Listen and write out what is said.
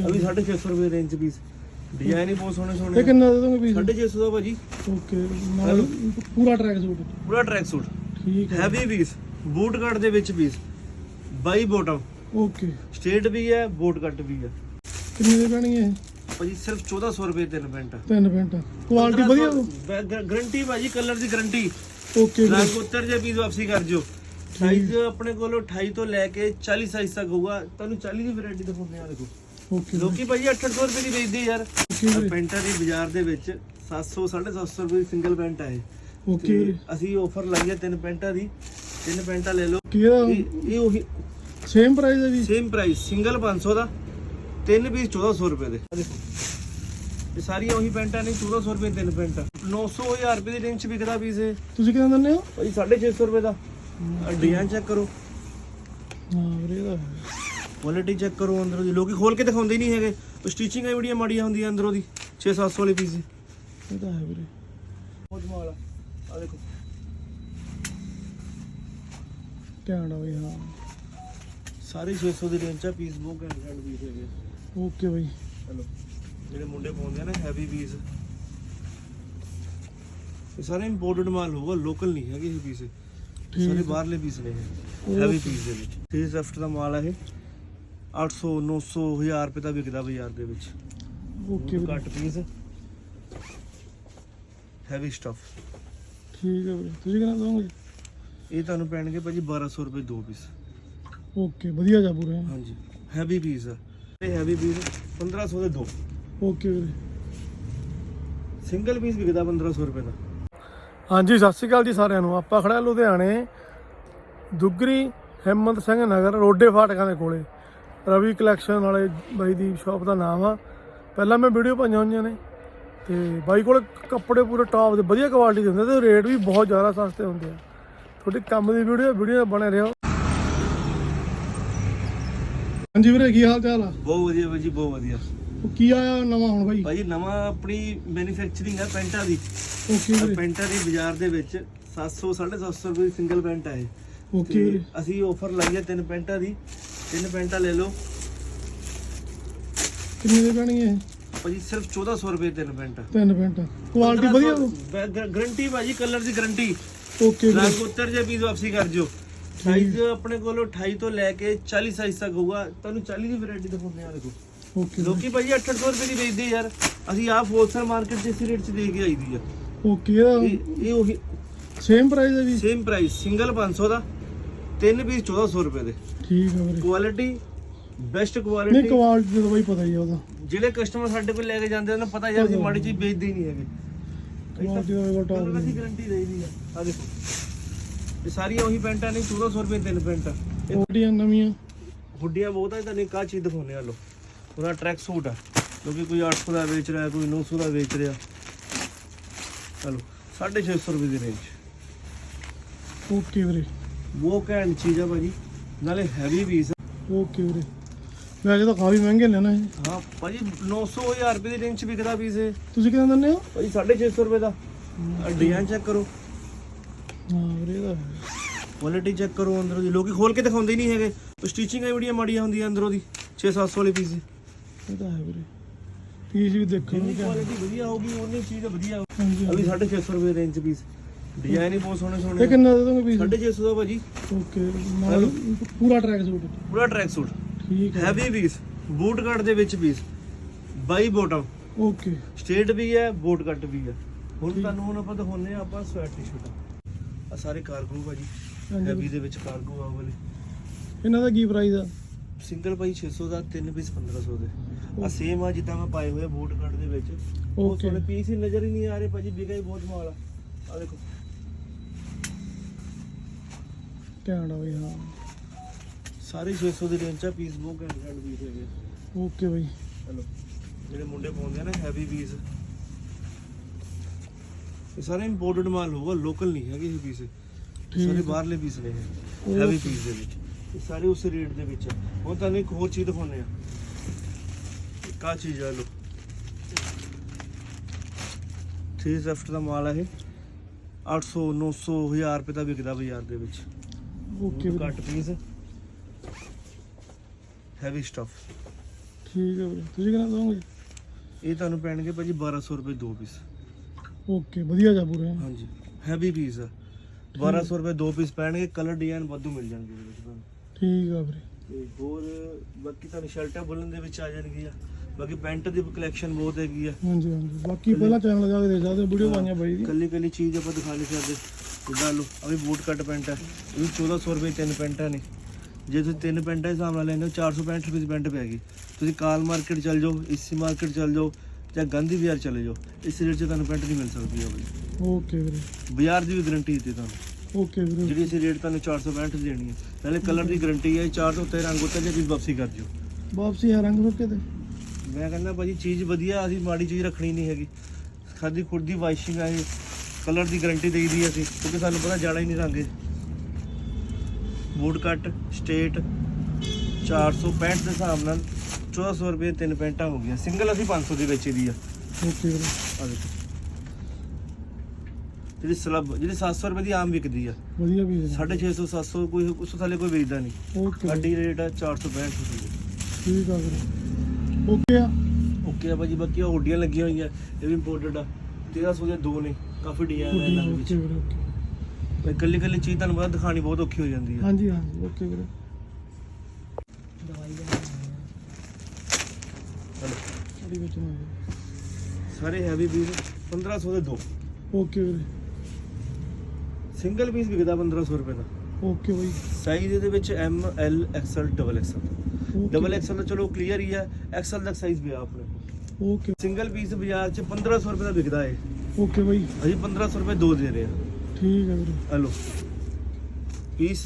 ਅਭੀ 650 ਰੁਪਏ range piece design ਹੀ ਬਹੁਤ ਸੋਹਣੇ ਇਹ ਸੋਹਣੇ ਕਿੰਨਾ ਦੇ ਦੋਗੇ ਪੀਸ 650 ਦਾ ਭਾਜੀ। ਓਕੇ ਨਾਲ ਪੂਰਾ ਟਰੈਕ ਸੂਟ ਪੂਰਾ ਟਰੈਕ ਸੂਟ ਠੀਕ ਹੈ। ਹੈਵੀ ਪੀਸ ਬੂਟ ਕੱਟ ਦੇ ਵਿੱਚ ਪੀਸ ਬਾਈ ਬੋਟਮ ਓਕੇ। ਸਟੇਟ ਵੀ ਹੈ ਬੂਟ ਕੱਟ ਵੀ ਹੈ। ਕਿੰਨੇ ਦੇ ਪੈਣਗੇ ਇਹ? ਭਾਜੀ ਸਿਰਫ 1400 ਰੁਪਏ ਤਿੰਨ ਪੈਂਟ। ਤਿੰਨ ਪੈਂਟ। ਕੁਆਲਿਟੀ ਵਧੀਆ? ਗਰੰਟੀ ਭਾਜੀ ਕਲਰ ਦੀ ਗਰੰਟੀ ਓਕੇ ਰੰਗ ਉੱਤਰ ਜੇ ਪੀਸ ਵਾਪਸੀ ਕਰ ਜਿਓ। ਸਾਈਜ਼ ਆਪਣੇ ਕੋਲ 28 ਤੋਂ ਲੈ ਕੇ 40 ਸਾਈਜ਼ ਤੱਕ ਹੋਊਗਾ। ਤੁਹਾਨੂੰ 40 ਦੀ ਵੈਰਾਈਟੀ ਦਿਖਾਉਂਦੇ ਆ ਦੇਖੋ। ਓਕੇ ਲੋਕੀ ਭਾਜੀ 800 ਰੁਪਏ ਦੀ ਵੇਚਦੇ ਯਾਰ। ਵੀਰੇ ਪੈਂਟਾਂ ਦੀ ਬਾਜ਼ਾਰ ਦੇ ਵਿੱਚ 700 750 ਰੁਪਏ ਦੀ ਸਿੰਗਲ ਪੈਂਟ ਇਹ। ਓਕੇ। ਅਸੀਂ ਆਫਰ ਲਾਈ ਹੈ ਤਿੰਨ ਪੈਂਟਾਂ ਦੀ। ਤਿੰਨ ਪੈਂਟਾਂ ਲੈ ਲਓ। ਕੀ ਇਹ ਉਹੀ ਸੇਮ ਪ੍ਰਾਈਸ ਹੈ ਜੀ? ਸੇਮ ਪ੍ਰਾਈਸ ਸਿੰਗਲ 500 ਦਾ। ਤਿੰਨ ਪੀਸ 1400 ਰੁਪਏ ਦੇ। ਇਹ ਸਾਰੀਆਂ ਉਹੀ ਪੈਂਟਾਂ ਨੇ 1400 ਰੁਪਏ ਤਿੰਨ ਪੈਂਟਾਂ। 900 1000 ਰੁਪਏ ਦੀ ਰੇਂਜ ਚ ਵਿਕਦਾ ਪੀਸ ਇਹ। ਤੁਸੀਂ ਕਿੰਨਾ ਦਿੰਦੇ ਹੋ? ਭਾਜੀ 650 ਰੁਪਏ ਦਾ। ਡਿਜ਼ਾਈਨ ਚੈੱਕ ਕਰੋ। ਹਾਂ ਵੀਰੇ ਹੈ। ਕੁਆਲਿਟੀ ਚੈੱਕ ਕਰੋ ਅੰਦਰੋਂ ਦੀ। ਲੋਕੀ ਖੋਲ ਕੇ ਦਿਖਾਉਂਦੇ ਹੀ ਨਹੀਂ ਹੈਗੇ। ਉਹ ਸਟਿਚਿੰਗਾਂ ਬੜੀਆਂ ਮਾੜੀਆਂ ਹੁੰਦੀਆਂ ਅੰਦਰੋਂ ਦੀ। 6-700 ਵਾਲੇ ਪੀਸ ਇਹ ਤਾਂ ਹੈ ਵੀਰੇ। ਬਹੁਤ ਮਾਲ ਆ। ਦੇਖੋ। ਘੈਂਟ ਆ ਬਈ ਹਾਂ। ਸਾਰੇ 600 ਦੀ ਰੇਂਜ ਚ ਪੀਸ ਬਹੁਤ ਘੈਂਟ ਘੈਂਟ ਪੀਸ ਹੈਗੇ। ਓਕੇ ਬਈ। ਚਲੋ। ਜਿਹੜੇ ਮੁੰਡੇ ਪਾਉਂਦੇ ਆ ਨਾ ਹੈਵੀ ਪੀਸ ਇਹ ਸਾਰੇ ਇੰਪੋਰਟਡ ਮਾਲ ਹੋਊਗਾ ਲੋਕਲ ਨਹੀਂ ਹੈਗੇ ਇਹ ਪੀਸ ਸਾਰੇ। ਬਾਹਰਲੇ ਪੀਸ ਨੇ ਹੈਵੀ ਪੀਸ ਦੇ ਵਿੱਚ। 3 ਸੈਫਟ ਦਾ ਮਾਲ ਆ ਇਹ। 800 900 1000 ਰੁਪਏ ਦਾ ਵਿਕਦਾ ਬਾਜ਼ਾਰ ਦੇ ਵਿੱਚ। ਓਕੇ ਵੀਰੇ ਘੱਟ ਪੀਸ ਹੈਵੀ ਸਟਫ ਠੀਕ ਹੈ ਵੀਰੇ। ਤੁਸੀਂ ਕਿੰਨਾ ਦੋਗੇ ਇਹ ਤੁਹਾਨੂੰ ਪੈਣਗੇ ਭਾਜੀ 1200 ਰੁਪਏ ਦੋ ਪੀਸ ਓਕੇ ਵਧੀਆ ਜਾ ਪੂਰੇ। ਹਾਂਜੀ। ਹੈਵੀ ਪੀਸ ਆ। ਇਹ ਹੈਵੀ ਪੀਸ 1500 ਦੇ ਦੋ। ਓਕੇ ਵੀਰੇ। ਸਿੰਗਲ ਪੀਸ ਵਿਕਦਾ 1500 ਰੁਪਏ ਦਾ। ਹਾਂਜੀ ਸਤਿ ਸ਼੍ਰੀ ਅਕਾਲ ਜੀ ਸਾਰਿਆਂ ਨੂੰ। ਆਪਾਂ ਖੜਾ ਲੁਧਿਆਣੇ ਦੁੱਗਰੀ ਹਿੰਮਤ ਸਿੰਘ ਨਗਰ ਰੋਡੇ ਫਾਟਕਾਂ ਦੇ ਕੋਲੇ। ਰਵੀ ਕਲੈਕਸ਼ਨ ਵਾਲੇ ਬਾਈ ਦੀ ਸ਼ਾਪ ਦਾ ਨਾਮ ਆ। ਪਹਿਲਾਂ ਮੈਂ ਵੀਡੀਓ ਪਾਈਆਂ ਹੋਈਆਂ ਨੇ। ਤੇ ਬਾਈ ਕੋਲ ਕੱਪੜੇ ਪੂਰੇ ਟੌਪ ਦੇ ਵਧੀਆ ਕੁਆਲਿਟੀ ਦੇ ਹੁੰਦੇ ਤੇ ਰੇਟ ਵੀ ਬਹੁਤ ਜ਼ਿਆਦਾ ਸਸਤੇ ਹੁੰਦੇ ਆ। ਤੁਹਾਡੀ ਕੰਮ ਦੀ ਵੀਡੀਓ ਵੀਡੀਓ ਬਣੇ ਰਹੋ। ਹਾਂਜੀ ਵੀਰੇ ਕੀ ਹਾਲ ਚਾਲ ਆ? ਬਹੁਤ ਵਧੀਆ ਭਾਜੀ ਬਹੁਤ ਵਧੀਆ। ਉਹ ਕੀ ਆਇਆ ਨਵਾਂ ਹੁਣ ਬਾਈ? ਭਾਜੀ ਨਵਾਂ ਆਪਣੀ ਮੈਨੂਫੈਕਚਰਿੰਗ ਹੈ ਪੈਂਟਾਂ ਦੀ। ਓਕੇ ਪੈਂਟਾਂ ਦੀ ਬਾਜ਼ਾਰ ਦੇ ਵਿੱਚ 700 750 ਰੁਪਏ ਦੀ ਸਿੰਗਲ ਪੈਂਟ ਇਹ। ਓਕੇ ਅਸੀਂ ਆਫਰ ਲਾਈ ਹੈ ਤਿੰਨ ਪੈਂਟਾਂ ਦੀ। ਤਿੰਨ ਪੈਂਟਾਂ ਲੈ ਲਓ। ਕਿੰਨੇ ਦੇ ਪੈਣਗੇ ਇਹ? ਭਾਜੀ ਸਿਰਫ 1400 ਰੁਪਏ ਤਿੰਨ ਪੈਂਟਾਂ। ਤਿੰਨ ਪੈਂਟਾਂ। ਕੁਆਲਿਟੀ ਵਧੀਆ ਗਰੰਟੀ ਭਾਜੀ ਕਲਰ ਦੀ ਗਰੰਟੀ ਓਕੇ ਰੰਗ ਉੱਤਰ ਜੇ ਪੀਸ ਵਾਪਸੀ ਕਰ ਜਿਓ। ਸਾਈਜ਼ ਆਪਣੇ ਕੋਲ 28 ਤੋਂ ਲੈ ਕੇ 40 ਸਾਈਜ਼ ਤੱਕ ਹੋਊਗਾ। ਤੁਹਾਨੂੰ 40 ਦੀ ਵੈਰਾਈਟੀ ਦਿਖਾਉਂਦੇ ਆ ਦੇਖੋ। ਓਕੇ ਲੋਕੀ ਭਾਜੀ 800 ਰੁਪਏ ਦੀ ਵੇਚਦੇ ਯਾਰ। ਅਸੀਂ ਆਹ ਹੋਲਸੇਲ ਮਾਰਕੀਟ ਇਸੇ ਰੇਟ 'ਚ ਦੇ ਕੇ ਆਈ ਦੀ ਆ। ਓਕੇ ਇਹ ਉਹੀ ਸੇਮ ਪ੍ਰਾਈਸ ਹੈ ਜੀ? ਸੇਮ ਪ੍ਰਾਈਸ ਸਿੰਗਲ 500 ਦਾ। ਤਿੰਨ ਪੀਸ 1400 ਰੁਪਏ ਦੇ। ਠੀਕ ਹੈ ਵੀਰੇ। ਕੁਆਲਿਟੀ ਬੈਸਟ ਨਹੀਂ ਕੁਆਲਿਟੀ ਕੁਆਲਿਟੀ ਦਾ ਬਾਈ ਪਤਾ ਹੀ ਆ ਉਹਦਾ। ਜਿਹੜੇ ਕਸਟਮਰ ਸਾਡੇ ਕੋਲ ਲੈ ਕੇ ਜਾਂਦੇ ਉਹਨਾਂ ਨੂੰ ਪਤਾ ਯਾਰ ਅਸੀਂ ਮਾੜੀ ਚੀਜ਼ ਵੇਚਦੇ ਹੀ ਨਹੀਂ ਹੈਗੇ। ਕੁਆਲਿਟੀ ਦਾ ਤੁਹਾਨੂੰ ਅਸੀਂ ਗਾਰੰਟੀ ਦੇਈ ਦੀ ਆ। ਦੇਖੋ। ਇਹ ਸਾਰੀਆਂ ਉਹੀ ਪੈਂਟਾਂ ਨੇ 1400 ਰੁਪਏ ਤਿੰਨ ਪੈਂਟਾਂ। ਇਹ ਕੁਆਲਿਟੀਆਂ ਨਵੀਆਂ? ਹੁੱਡੀਆਂ ਬਹੁਤ ਆ ਤੁਹਾਨੂੰ ਆਹ ਚੀਜ਼ ਦਿਖਾਉਂਦੇ ਆ ਲੋ ਉਹਦਾ ਟਰੈਕ ਸੂਟ ਆ। ਕਿਉਂਕਿ ਕੋਈ 800 ਦਾ ਵੇਚ ਰਿਹਾ ਕੋਈ 900 ਦਾ ਵੇਚ ਰਿਹਾ। ਚਲੋ 650 ਰੁਪਏ ਦੀ ਰੇਂਜ ਓਕੇ ਵੀਰੇ। ਬਹੁਤ ਘੈਂਟ ਚੀਜ਼ ਆ ਭਾਜੀ। ਨਾਲੇ ਹੈਵੀ ਪੀਸ ਓਕੇ ਵੀਰੇ। ਵੈਸੇ ਤਾਂ ਕਾਫੀ ਮਹਿੰਗੇ ਨਾ ਇਹ। ਹਾਂ ਭਾਜੀ 900 1000 ਰੁਪਏ ਦੀ ਰੇਂਜ ਚ ਵਿਕਦਾ ਪੀਸ ਇਹ। ਤੁਸੀਂ ਕਿੰਨਾ ਦਿੰਦੇ ਹੋ? ਭਾਜੀ 650 ਰੁਪਏ ਦਾ। ਡਿਜ਼ਾਈਨ ਚੈੱਕ ਕਰੋ। ਹਾਂ ਵੀਰੇ ਹੈ। ਕੁਆਲਿਟੀ ਚੈੱਕ ਕਰੋ ਅੰਦਰੋਂ ਦੀ। ਲੋਕੀ ਖੋਲ ਕੇ ਦਿਖਾਉਂਦੇ ਹੀ ਨਹੀਂ ਹੈਗੇ। ਸਟਿਚਿੰਗਾਂ ਬੜੀਆਂ ਮਾੜੀਆਂ ਹੁੰਦੀਆਂ ਅੰਦਰੋਂ ਦੀ। 6-700 ਵਾਲੇ ਪੀਸ ਇਹ ਤਾਂ ਹੈ ਵੀਰੇ। ਪੀਸ ਵੀ ਦੇਖਣ ਨੂੰ ਜਿੰਨੀ ਕਿਆ ਕੁਆਲਿਟੀ ਵਧੀਆ ਹੋਊਗੀ ਉਨੀ ਚੀਜ਼ ਵਧੀਆ ਹਾਂਜੀ ਅਭੀ 650 ਰੁਪਏ ਰੇਂਜ ਚ ਪੀਸ ਡਿਜ਼ਾਈਨ ਹੀ ਬਹੁਤ ਸੋਹਣੇ ਇਹ ਸੋਹਣੇ ਕਿੰਨਾ ਦੇ ਦੋਗੇ ਪੀਸ 650 ਦਾ ਭਾਜੀ। ਓਕੇ ਨਾਲ ਪੂਰਾ ਟਰੈਕ ਸੂਟ ਪੂਰਾ ਟਰੈਕ ਸੂਟ ਠੀਕ ਹੈ। ਹੈਵੀ ਪੀਸ ਬੂਟ ਕੱਟ ਦੇ ਵਿੱਚ ਪੀਸ ਬਾਈ ਬੋਟਮ ਓਕੇ। ਸਟੇਟ ਵੀ ਹੈ ਬੋਟ ਕੱਟ ਵੀ ਹੈ। ਹੁਣ ਤੁਹਾਨੂੰ ਹੁਣ ਆਪਾਂ ਦਿਖਾਉਂਦੇ ਆ ਆਪਾਂ ਸਵੈਟ ਟੀ-ਸ਼ਰਟ ਆ ਸਾਰੇ ਕਾਰਗੋ ਭਾਜੀ। ਹੈਵੀ ਦੇ ਵਿੱਚ ਕਾਰਗੋ ਆ ਵਾਲੇ। ਇਹਨਾਂ ਦਾ ਕੀ ਪ੍ਰਾਈਸ ਆ? ਸਿੰਗਲ ਭਾਈ 600 ਦਾ ਤਿੰਨ ਪੀਸ 1500 ਦੇ। ਆ ਸੇਮ ਆ ਜਿੱਦਾਂ ਮੈਂ ਪਾਏ ਹੋਏ ਬੂਟ ਕੱਟ ਦੇ ਵਿੱਚ। ਉਹ. ਥੋੜੇ ਪੀਸ ਹੀ ਨਜ਼ਰ ਹੀ ਨਹੀਂ ਆ ਰਹੇ ਭਾਜੀ ਵਿਗਾ ਹੀ ਬਹੁਤ ਮਾਲ ਆ। ਆ ਦੇਖੋ। ਘੈਂਟ ਆ ਬਈ ਹਾਂ। ਸਾਰੇ 600 ਦੀ ਰੇਂਜ ਆ ਪੀਸ ਬਹੁਤ ਘੈਂਟ ਘੈਂਟ ਪੀਸ ਹੈਗੇ। ਓਕੇ ਬਈ। ਚਲੋ ਜਿਹੜੇ ਮੁੰਡੇ ਪਾਉਂਦੇ ਆ ਨਾ ਹੈਵੀ ਪੀਸ ਇਹ ਸਾਰੇ ਇੰਪੋਰਟਡ ਮਾਲ ਹੋਊਗਾ ਲੋਕਲ ਨਹੀਂ ਹੈਗੇ ਇਹ ਪੀਸ ਸਾਰੇ। ਬਾਹਰਲੇ ਪੀਸ ਨੇ. ਹੈਵੀ ਪੀਸ ਦੇ ਵਿੱਚ। ਇਹ ਸਾਰੇ ਉਸ ਰੇਟ ਦੇ ਵਿੱਚ ਆ। ਹੁਣ ਤੁਹਾਨੂੰ ਇੱਕ ਹੋਰ ਚੀਜ਼ ਦਿਖਾਉਂਦੇ ਆ। ਆਹ ਚੀਜ਼ ਆ ਲੋ 3 ਸੈਫਟ ਦਾ ਮਾਲ ਆ ਇਹ। 800 900 1000 ਰੁਪਏ ਦਾ ਵਿਕਦਾ ਬਾਜ਼ਾਰ ਦੇ ਵਿੱਚ। ਓਕੇ ਵੀਰੇ ਘੱਟ ਪੀਸ ਹੈਵੀ ਸਟਫ ਠੀਕ ਹੈ ਵੀਰੇ। ਤੁਸੀਂ ਕਿੰਨਾ ਦੋਗੇ? ਇਹ ਤੁਹਾਨੂੰ ਪੈਣਗੇ ਭਾਜੀ 1200 ਰੁਪਏ ਦੋ ਪੀਸ ਓਕੇ ਵਧੀਆ ਜਾ ਪੂਰੇ। ਹਾਂਜੀ। ਹੈਵੀ ਪੀਸ ਆ। 1200 ਰੁਪਏ ਦੋ ਪੀਸ ਪੈਣਗੇ ਕਲਰ ਡਿਜ਼ਾਈਨ ਵਾਧੂ ਮਿਲ ਜਾਣਗੇ ਤੁਹਾਨੂੰ। ਠੀਕ ਆ ਵੀਰੇ। ਤੇ ਹੋਰ ਬਾਕੀ ਤੁਹਾਨੂੰ ਸ਼ਰਟਾਂ ਬੁਲਨ ਦੇ ਵਿੱਚ ਆ ਜਾਣਗੀਆਂ। ਬਾਕੀ ਪੈਂਟ ਦੀ ਕਲੈਕਸ਼ਨ ਬਹੁਤ ਹੈਗੀ ਆ। ਹਾਂਜੀ ਹਾਂਜੀ। ਬਾਕੀ ਪਹਿਲਾਂ ਚੈਨਲ ਜਾ ਕੇ ਦੇਖ ਸਕਦੇ ਵੀਡੀਓ ਪਾਈਆਂ ਬਾਈ ਦੀ। ਕੱਲੀ ਕੱਲੀ ਚੀਜ਼ ਆਪਾਂ ਦਿਖਾ ਨਹੀਂ ਸਕਦੇ। ਜਿੱਦਾਂ ਆ ਵੀ ਬੂਟ ਕੱਟ ਪੈਂਟ ਹੈ। ਇਹ ਵੀ 1400 ਰੁਪਏ ਦੀ ਤਿੰਨ ਪੈਂਟਾਂ ਨੇ। ਜੇ ਤੁਸੀਂ ਤਿੰਨ ਪੈਂਟਾਂ ਦੇ ਹਿਸਾਬ ਨਾਲ ਲੈਂਦੇ ਹੋ 465 ਰੁਪਏ ਦੀ ਪੈਂਟ ਪੈਗੀ ਤੁਸੀਂ ਕਾਲ ਮਾਰਕੀਟ ਚੱਲ ਜਾਓ ਇਸੀ ਮਾਰਕੀਟ ਚੱਲ ਜਾਓ ਜਾਂ ਗਾਂਧੀ ਬਾਜ਼ਾਰ ਚਲੇ ਜਾਓ ਇਸ ਰੇਟ 'ਚ ਤੁਹਾਨੂੰ ਪੈਂਟ ਨਹੀਂ ਮਿਲ ਸਕਦੀ ਹੈ ਬਈ। ਓਕੇ ਵੀਰੇ। ਬਾਜ਼ਾਰ ਦੀ ਵੀ ਗਾਰੰਟੀ ਦਿੱਤੀ ਤੁਹਾਨੂੰ। ਓਕੇ ਵੀਰੇ। ਜਿਹੜੀ ਅਸੀਂ ਰੇਟ ਤੁਹਾਨੂੰ 465 ਦੀ ਦੇਣੀ ਹੈ। ਨਾਲੇ ਕਲਰ ਦੀ ਗਾਰੰਟੀ ਹੈ ਚਾਰ ਤੋਂ ਉੱਤੇ ਰੰਗ ਉੱਤੇ ਜੇ ਤੁਸੀਂ ਵਾਪਸੀ ਕਰ ਜਿਓ ਵਾਪਸੀ ਹੈ ਰੰਗ ਰੁਕੇ ਤੇ। ਮੈਂ ਕਹਿੰਦਾ ਭਾਜੀ ਚੀਜ਼ ਵਧੀਆ ਅਸੀਂ ਮਾੜੀ ਚੀਜ਼ ਰੱਖਣੀ ਨਹੀਂ ਹੈਗੀ। ਖੁਦ ਦੀ ਵਾਸ਼ਿੰਗ ਹੈ ਇਹ। ਕਲਰ ਦੀ ਗਾਰੰਟੀ ਦੇਈਦੀ ਅਸੀਂ ਕਿਉਂਕਿ ਸਾਨੂੰ ਪਤਾ ਜਾਣਾ ਹੀ ਨਹੀਂ ਰੰਗ ਬੂਟ ਕੱਟ ਸਟੇਟ 465 ਦੇ ਹਿਸਾਬ ਨਾਲ 1400 ਰੁਪਏ ਤਿੰਨ ਪੈਂਟਾਂ ਹੋ ਗਈਆਂ। ਸਿੰਗਲ ਅਸੀਂ 500 ਦੀ ਵੇਚੀ ਦੀ ਆ। ਓਕੇ ਵੀਰੇ ਆ ਦੇਖੋ। ਜਿਹੜੀ ਸਲੱਬ ਜਿਹੜੀ 700 ਰੁਪਏ ਦੀ ਆਮ ਵਿਕਦੀ ਆ। ਵਧੀਆ ਵੀ ਹੈ। 650 700 ਕੋਈ ਉਸ ਤੋਂ ਥੱਲੇ ਕੋਈ ਵੇਚਦਾ ਨਹੀਂ। ਓਕੇ ਰੇਟ ਆ 465 ਰੁਪਏ। ਠੀਕ ਆ ਵੀਰੇ। ਓਕੇ ਆ। ਓਕੇ ਆ ਭਾਜੀ ਬਾਕੀ ਹੁੱਡੀਆਂ ਲੱਗੀਆਂ ਹੋਈਆਂ ਇਹ ਵੀ ਇੰਪੋਰਟਡ ਆ। 1300 ਦੇ ਦੋ ਨੇ ਕਾਫੀ ਡਿਜ਼ਾਈਨ ਹੈ ਇਹਨਾਂ ਦੇ ਵਿੱਚ। ਵੀਰੇ ਓਕੇ। ਤੇ ਕੱਲੀ ਕੱਲੀ ਚੀਜ਼ ਤੁਹਾਨੂੰ ਪਤਾ ਦਿਖਾਣੀ ਬਹੁਤ ਔਖੀ ਹੋ ਜਾਂਦੀ ਹੈ ਹਾਂਜੀ ਹਾਂਜੀ ਓਕੇ ਵੀਰੇ। ਚਲੋ ਸਾਡੀ ਵਿੱਚ ਨਾ ਸਾਰੇ ਹੈਵੀ ਪੀਸ 1500 ਦੇ ਦੋ। ਓਕੇ ਵੀਰੇ। ਸਿੰਗਲ ਪੀਸ ਵਿਕਦਾ 1500 ਰੁਪਏ ਦਾ। ਓਕੇ ਬਾਈ। ਸਾਈਜ਼ ਇਹਦੇ ਵਿੱਚ M L XL double XL double XL ਤਾਂ ਚਲੋ ਕਲੀਅਰ ਹੀ ਹੈ ਐਕਸਲ ਦਾ ਸਾਈਜ਼ ਪਿਆ ਆਪਣੇ ਓਕੇ ਸਿੰਗਲ ਪੀਸ ਬਾਜ਼ਾਰ 'ਚ 1500 ਰੁਪਏ ਦਾ ਵਿਕਦਾ ਹੈ ਓਕੇ ਬਾਈ। ਅਸੀਂ 1500 ਰੁਪਏ ਦੋ ਦੇ ਰਹੇ ਹਾਂ। ਠੀਕ ਆ ਵੀਰੇ। Hello piece